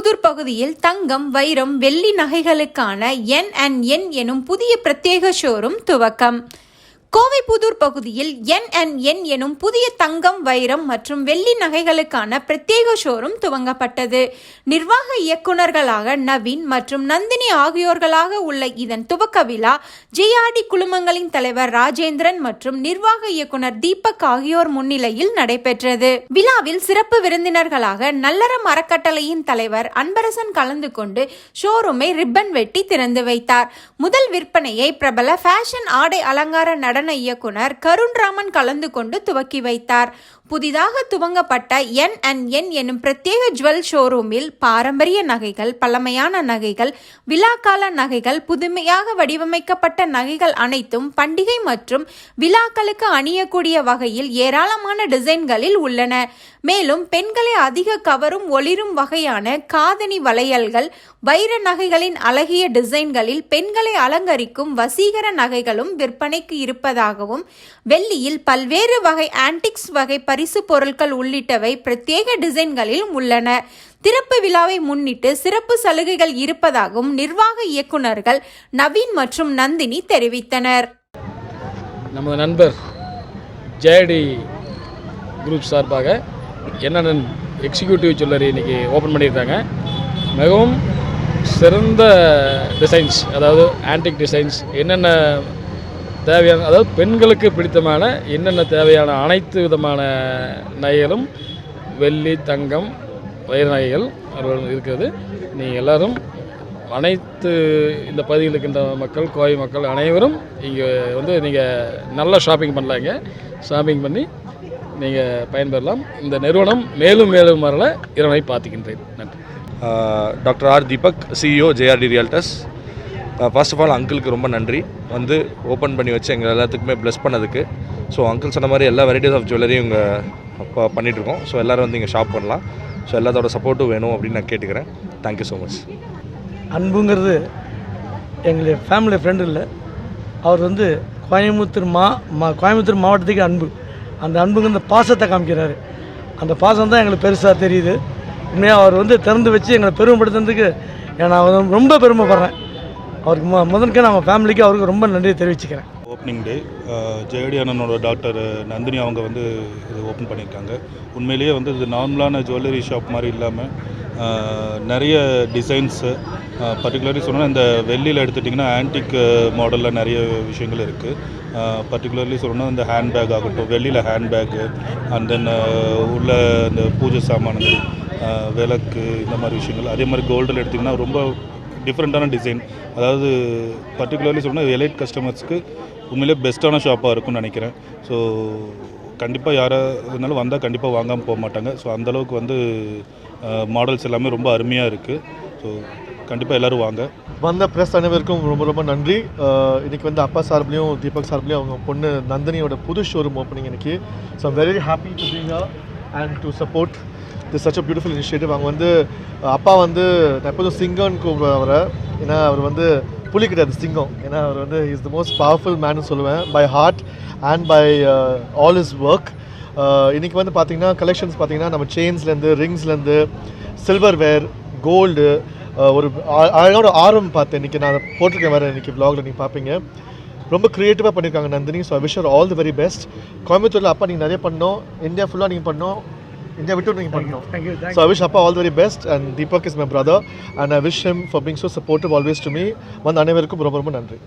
பகுதியில் தங்கம் வைரம் வெள்ளி நகைகளுக்கான என் அண்ட் என் எனும் புதிய பிரத்யேக ஷோரூம் துவக்கம். கோவைப்புதூர் பகுதியில் என் அண்ட் என் எனும் புதிய தங்கம் வைரம் மற்றும் வெள்ளி நகைகளுக்கான பிரத்யேக ஷோரூம் துவங்கப்பட்டது. நிர்வாக இயக்குனர்களாக நவீன் மற்றும் நந்தினி ஆகியோர்களாக உள்ள இதன் துவக்க விழா ஜேஆர்டி குழுமங்களின் தலைவர் ராஜேந்திரன் மற்றும் நிர்வாக இயக்குனர் தீபக் ஆகியோர் முன்னிலையில் நடைபெற்றது. விழாவில் சிறப்பு விருந்தினர்களாக நல்லறம் அறக்கட்டளையின் தலைவர் அன்பரசன் கலந்து கொண்டு ஷோரூமை ரிப்பன் வெட்டி திறந்து வைத்தார். முதல் விற்பனையை பிரபல ஃபேஷன் ஆடை அலங்கார நடன இயக்குனர் கருண்ராமன் கலந்து கொண்டு துவக்கி வைத்தார். புதிதாக துவங்கப்பட்ட என் அண்ட் என் எனும் பிரத்யேக ஜுவல் ஷோரூமில் பாரம்பரிய நகைகள் பழமையான நகைகள் விழாக்கால நகைகள் புதுமையாக வடிவமைக்கப்பட்ட நகைகள் அனைத்தும் பண்டிகை மற்றும் விழாக்களுக்கு அணியக்கூடிய வகையில் ஏராளமான டிசைன்களில் உள்ளன. மேலும் பெண்களை அதிக கவரும் ஒளிரும் வகையான காதணி வளையல்கள் வைர நகைகளின் அழகிய டிசைன்களில் பெண்களை அலங்கரிக்கும் வசீகர நகைகளும் விற்பனைக்கு இருப்பதாகவும் வெள்ளியில் பல்வேறு வகை ஆன்டிக்ஸ் வகை பரிசு பொருட்கள் உள்ளிட்டவை பிரத்யேக டிசைன்களில் உள்ளன. திறப்பு விழாவை முன்னிட்டு சிறப்பு சலுகைகள் இருப்பதாகவும் நிர்வாக இயக்குனர்கள் நவீன் மற்றும் நந்தினி தெரிவித்தனர். நமது நண்பர் ஜேடி குரூப் சார்பாக என்னென்ன எக்ஸிக்யூட்டிவ் ஜுவல்லரி இன்றைக்கி ஓப்பன் பண்ணியிருக்காங்க. மிகவும் சிறந்த டிசைன்ஸ் அதாவது ஆன்டிக் டிசைன்ஸ் என்னென்ன தேவையான அதாவது பெண்களுக்கு பிடித்தமான என்னென்ன தேவையான அனைத்து விதமான நகைகளும் வெள்ளி தங்கம் வைர நகைகள் அவர்கள் இருக்கிறது. நீங்கள் எல்லோரும் அனைத்து இந்த பகுதியில் இருக்கின்ற மக்கள் கோவை மக்கள் அனைவரும் இங்கே வந்து நீங்கள் நல்லா ஷாப்பிங் பண்ணலாங்க. ஷாப்பிங் பண்ணி நீங்கள் பயன்பெறலாம். இந்த நிறுவனம் மேலும் மேலும் வரல. இறைவனை பார்த்துக்கின்றேன். நன்றி. Doctor R Deepak CEO JRD realtors first of all அங்கிளுக்கு ரொம்ப நன்றி. வந்து ஓப்பன் பண்ணி வச்சு எங்கள் எல்லாத்துக்குமே ப்ளஸ் பண்ணதுக்கு. ஸோ அங்கிள் சொன்ன மாதிரி எல்லா வெரைட்டிஸ் ஆஃப் ஜுவல்லரியும் இங்கே இப்போ பண்ணிகிட்ருக்கோம் ஸோ எல்லோரும் வந்து இங்கே ஷாப் பண்ணலாம். ஸோ எல்லாத்தோட சப்போர்ட்டும் வேணும் அப்படின்னு நான் கேட்டுக்கிறேன். தேங்க்யூ ஸோ மச் அன்புங்கிறது எங்களுடைய ஃபேமிலி ஃப்ரெண்டு இல்லை. அவர் வந்து கோயம்புத்தூர் மா மா கோயம்புத்தூர் மாவட்டத்துக்கு அன்பு. அந்த அன்புங்க பாசத்தை காமிக்கிறாரு. அந்த பாசம் தான் எங்களுக்கு பெருசாக தெரியுது. உண்மையாக அவர் வந்து திறந்து வச்சு எங்களை பெருமைப்படுத்துறதுக்கு நான் ரொம்ப பெருமைப்படுறேன். அவருக்கு மு முதற்கே நம்ம ஃபேமிலிக்கு அவருக்கு ரொம்ப நன்றி தெரிவிச்சுக்கிறேன். ஓப்பனிங் டே ஜெயடி அண்ணனோட டாக்டர் நந்தினி அவங்க வந்து இது ஓப்பன் பண்ணியிருக்காங்க. உண்மையிலேயே வந்து இது நார்மலான ஜுவல்லரி ஷாப் மாதிரி இல்லாமல் நிறைய டிசைன்ஸு பர்டிகுலர்லி சொன்னால் இந்த வெள்ளியில் எடுத்துட்டிங்கன்னா ஆன்டிக் மாடலில் நிறைய விஷயங்கள் இருக்குது பர்டிகுலர்லி சொல்லணும்னா இந்த ஹேண்ட்பேக் ஆகட்டும் வெள்ளியில் ஹேண்ட்பேக்கு அண்ட் தென் உள்ள இந்த பூஜை சாமான்கள் விளக்கு இந்த மாதிரி விஷயங்கள். அதே மாதிரி கோல்டில் எடுத்திங்கன்னா ரொம்ப டிஃப்ரெண்ட்டான டிசைன் அதாவது பர்டிகுலர்லி சொன்னால் எலைட் கஸ்டமர்ஸ்க்கு உண்மையிலே பெஸ்ட்டான ஷாப்பாக இருக்கும்னு நினைக்கிறேன். ஸோ கண்டிப்பாக யாராக இருந்தாலும் வந்தால் கண்டிப்பாக வாங்காமல் போக மாட்டாங்க. ஸோ அந்தளவுக்கு வந்து மாடல்ஸ் எல்லாமே ரொம்ப அருமையாக இருக்குது ஸோ கண்டிப்பாக எல்லோரும் வாங்க. வந்த ப்ரெஸ் அனைவருக்கும் ரொம்ப ரொம்ப நன்றி. இன்றைக்கி வந்து அப்பா சார்பிலையும் தீபக் சார்பிலையும் அவங்க பொண்ணு நந்தினியோட புது ஷோரூம் ஓப்பனிங் இன்றைக்கி so very happy to be here and to support this such a beautiful initiative அவங்க வந்து அப்பா வந்து நான் எப்போதும் சிங்கம்னு கூப்பிடுவேன் அவரை. ஏன்னா அவர் வந்து புலி கிடையாது சிங்கம். ஏன்னா அவர் வந்து இஸ் த மோஸ்ட் பவர்ஃபுல் மேன்னு சொல்லுவேன். By heart and by all is work இன்றைக்கி வந்து பார்த்திங்கன்னா கலெக்ஷன்ஸ் பார்த்தீங்கன்னா நம்ம செயின்ஸ்லேருந்து ரிங்ஸ்லேருந்து சில்வர் வேர் கோல்டு ஒரு அழகோட அழகான ஆர்வம் பார்த்தேன். இன்றைக்கி நான் அதை போட்டிருக்கேன் வேறு இன்றைக்கி வ்ளாகில் நீங்கள் பார்ப்பீங்க ரொம்ப க்ரியேட்டிவாக பண்ணியிருக்காங்க Nandini. So I wish all the very best கோயம்புத்தூரில் அப்பா நீங்கள் நிறைய பண்ணோம் இந்தியா ஃபுல்லாக நீங்கள் பண்ணோம் இந்தியா விட்டு நீங்கள் thank you so I wish அப்பா all very best and Deepak is my brother and I wish him for being so supportive always to me வந்து அனைவருக்கும் ரொம்ப ரொம்ப நன்றி